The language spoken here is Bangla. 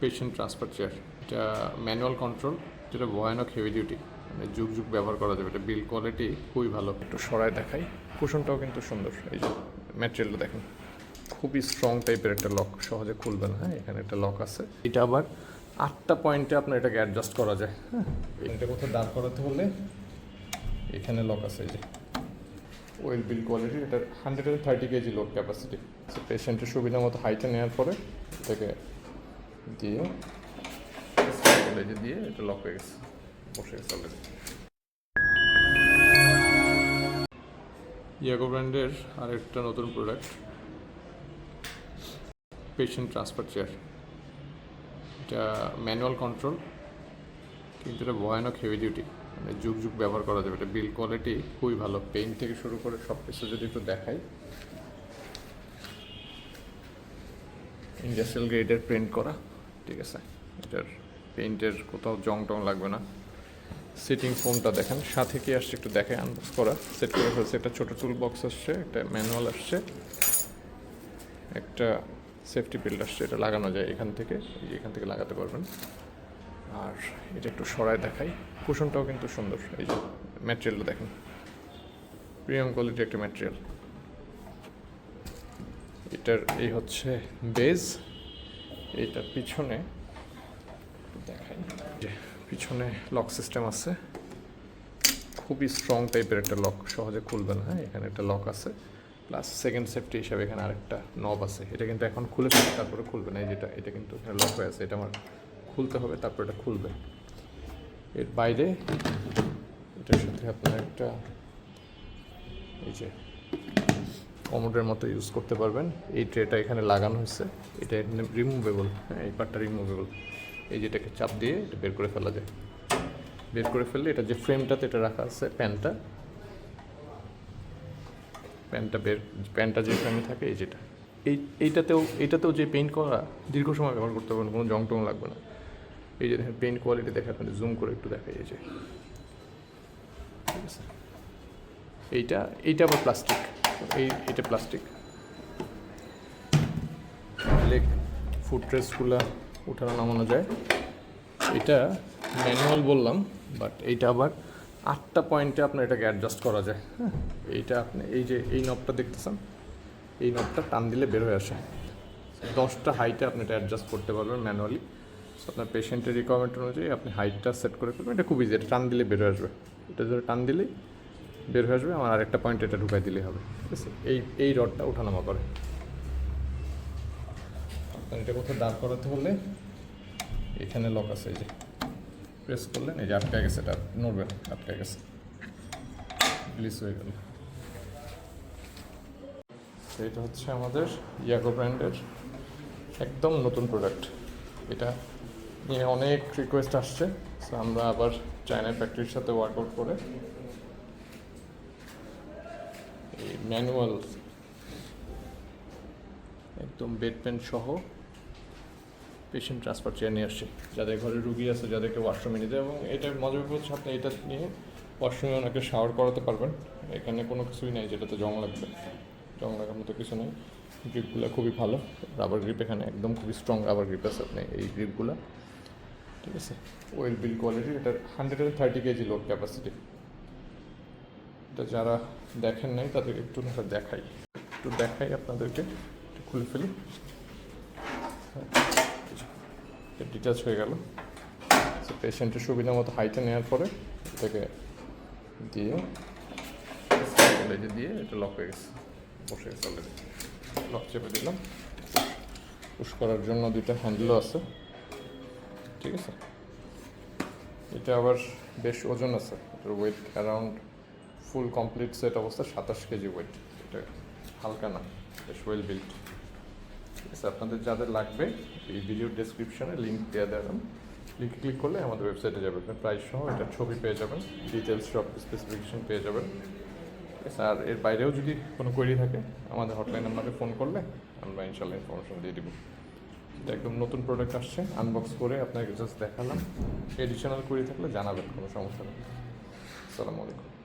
পেশেন্ট ট্রান্সফার চেয়ার এটা ম্যানুয়াল কন্ট্রোল যেটা ভয়ানক হেভি ডিউটি মানে যুগ যুগ ব্যবহার করা যাবে, এটা বিল কোয়ালিটি খুবই ভালো। একটু সরাই দেখাই, কুশনটাও কিন্তু সুন্দর, এই যে ম্যাটেরিয়ালটা দেখেন, খুবই স্ট্রং টাইপের একটা লক সহজে খুলবে না হ্যাঁ এখানে একটা লক আছে। এটা আবার আটটা পয়েন্টে আপনার এটাকে অ্যাডজাস্ট করা যায় হ্যাঁ এটা কোথাও দাঁড় করাতে হলে এখানে লক আছে, এই যে ওয়েল বিল কোয়ালিটি এটা hundred and thirty kg load capacity পেশেন্টের সুবিধা মতো হাইটে নেওয়ার পরে এটাকে দিয়ে দিয়ে এটা লক হয়ে গেছে, বসে গেছে ইয়াগো ব্র্যান্ডের আরেকটা নতুন প্রোডাক্ট পেশেন্ট ট্রান্সফার চেয়ার এটা ম্যানুয়াল কন্ট্রোল কিন্তু এটা ভয়ানক হেভি ডিউটি মানে যুগ যুগ ব্যবহার করা যাবে। এটা বিল কোয়ালিটি খুবই ভালো। পেইন্ট থেকে শুরু করে সব কিছু যদি একটু দেখাই। ইন্ডাস্ট্রিয়াল গ্রেডের প্রিন্ট করা। ঠিক আছে। এটার পেইন্টের কোথাও জং টং লাগবে না। সিটিং ফোনটা দেখেন, সাথে কি আসছে একটু দেখে আনবক্স করা। সেট করে ফেলছে একটা ছোটো টুল বক্স আসছে, একটা ম্যানুয়াল আসছে, একটা সেফটি পিল্ড আসছে, এটা লাগানো যায় এখান থেকে এখান থেকে লাগাতে পারবেন। আর এটা একটু সরাই দেখাই কুশনটাও কিন্তু সুন্দর, এই যে ম্যাটেরিয়ালটা দেখেন। প্রিমিয়াম কোয়ালিটি একটা ম্যাটেরিয়াল এটার এই হচ্ছে বেজ এইটার পিছনে দেখাই। পিছনে লক সিস্টেম আছে। খুবই স্ট্রং টাইপের একটা লক সহজে খুলবে না হ্যাঁ? এখানে একটা লক আছে। প্লাস সেকেন্ড সেফটি হিসাবে এখানে আরেকটা নব আছে। এটা কিন্তু এখন খুলে ফেলে তারপরে খুলবে না। যেটা, এটা কিন্তু এখানে লক হয়ে আছে। এটা আমার খুলতে হবে, তারপর এটা খুলবে। এর বাইরে, এটার সাথে আপনার একটা, এই যে কমোডের মতো ইউজ করতে পারবেন। এই ট্রেটা এখানে লাগানো হয়েছে। এটা রিমুভেবল হ্যাঁ এই পার্টটা রিমুভেবল এই যেটাকে চাপ দিয়ে এটা বের করে ফেলা যায়। বের করে ফেললে এটা যে ফ্রেমটাতে এটা রাখা আছে প্যানটা প্যানটা বের প্যানটা যে ফ্রেমে থাকে, এই যেটা। এই, এইটাতেও এইটাতেও যে পেইন্ট করা, দীর্ঘ সময় ব্যবহার করতে পারবেন, কোনো জং টং লাগবে না। এই যে দেখেন পেইন্ট কোয়ালিটি দেখে আপনাদের জুম করে একটু দেখা এই যে। ঠিক আছে? এইটা এইটা আবার প্লাস্টিক এই এটা প্লাস্টিক লেগ ফুড ট্রেসগুলো উঠানো নামানো যায়। এটা ম্যানুয়াল বললাম বাট এইটা আবার আটটা পয়েন্টে আপনার এটাকে অ্যাডজাস্ট করা যায়। হ্যাঁ এইটা আপনি, এই যে, এই নবটা দেখতেছেন, এই নবটা টান দিলে বের হয়ে আসে। দশটা হাইটে আপনি এটা অ্যাডজাস্ট করতে পারবেন ম্যানুয়ালি আপনার পেশেন্টের রিকোয়ারমেন্ট অনুযায়ী আপনি হাইটটা সেট করে ফেলবেন। এটা খুব ইজি এটা টান দিলে বের আসবে। এটা ধরে টান দিলেই বের হয়ে আসবে, আমার আরেকটা পয়েন্ট এটা ঢুকাই দিলেই হবে। ঠিক আছে? এই এই রডটা ওঠানামা করে। আপনার এটা কোথাও দাঁড় করাতে হলে এখানে লক আছে, এই যে। প্রেস করলেন, এই যে আটকে গেছে, এটা নড়বে না আটকে গেছে। রিলিজ হয়ে গেল। এটা হচ্ছে আমাদের ইয়াগো ব্র্যান্ডের একদম নতুন প্রোডাক্ট এটা নিয়ে অনেক রিকোয়েস্ট আসছে। সো আমরা আবার চায়না ফ্যাক্টরির সাথে ওয়ার্কআউট করে ম্যানুয়াল, একদম বেড সহ পেশেন্ট ট্রান্সফার চেয়ার নিয়ে আসছি। যাদের ঘরে রুগী আছে, যাদেরকে ওয়াশরুমে নিতে এবং এটার মজার হচ্ছে আপনি এটা নিয়ে ওয়াশরুমে ওনাকে শাওয়ার করাতে পারবেন। এখানে কোনো কিছুই নাই, যেটাতে জং লাগবে। জং লাগার মতো কিছু নেই। গ্রিপগুলো খুবই ভালো। রাবার গ্রিপ এখানে একদম খুবই স্ট্রং রাবার গ্রিপ আছে আপনি এই গ্রিপগুলো ঠিক আছে? ওয়েল বিল কোয়ালিটি এটা hundred and thirty kg load capacity এটা যারা দেখেন নাই, তাদেরকে একটু দেখাই। একটু দেখাই আপনাদেরকে, একটু খুলে ফেলি। ডিটাচ হয়ে গেল। পেশেন্টের সুবিধা মতো হাইটে নেওয়ার পরে এটাকে দিয়ে দিয়ে, এটা লক হয়ে গেছে। বসে গেছে অলরেডি লক চেপে দিলাম। পুশ করার জন্য দুইটা হ্যান্ডেলও আছে। ঠিক আছে? এটা আবার বেশ ওজন আছে। Weight around full complete set অবস্থা, সাতাশ কেজি ওয়েট এটা হালকা না, বেশ ওয়েল বিল্ড ঠিক আছে, আপনাদের যাদের লাগবে, এই ভিডিও ডেসক্রিপশনে লিঙ্ক দেওয়া দেবেন লিঙ্কে ক্লিক করলে আমাদের ওয়েবসাইটে যাবেন প্রাইস সহ এটা ছবি পেয়ে যাবেন ডিটেলস সব স্পেসিফিকেশন পেয়ে যাবেন। আর এর বাইরেও যদি কোনো কোয়েরি থাকে, আমাদের হটলাইন নাম্বারে ফোন করলে আমরা ইনশাল্লাহ ইনফরমেশন দিয়ে দিব। এটা একদম নতুন প্রোডাক্ট আসছে আনবক্স করে আপনাকে জাস্ট দেখালাম। এডিশনাল কোয়েরি থাকলে জানাবেন, কোনো সমস্যা নেই। আসসালামু আলাইকুম।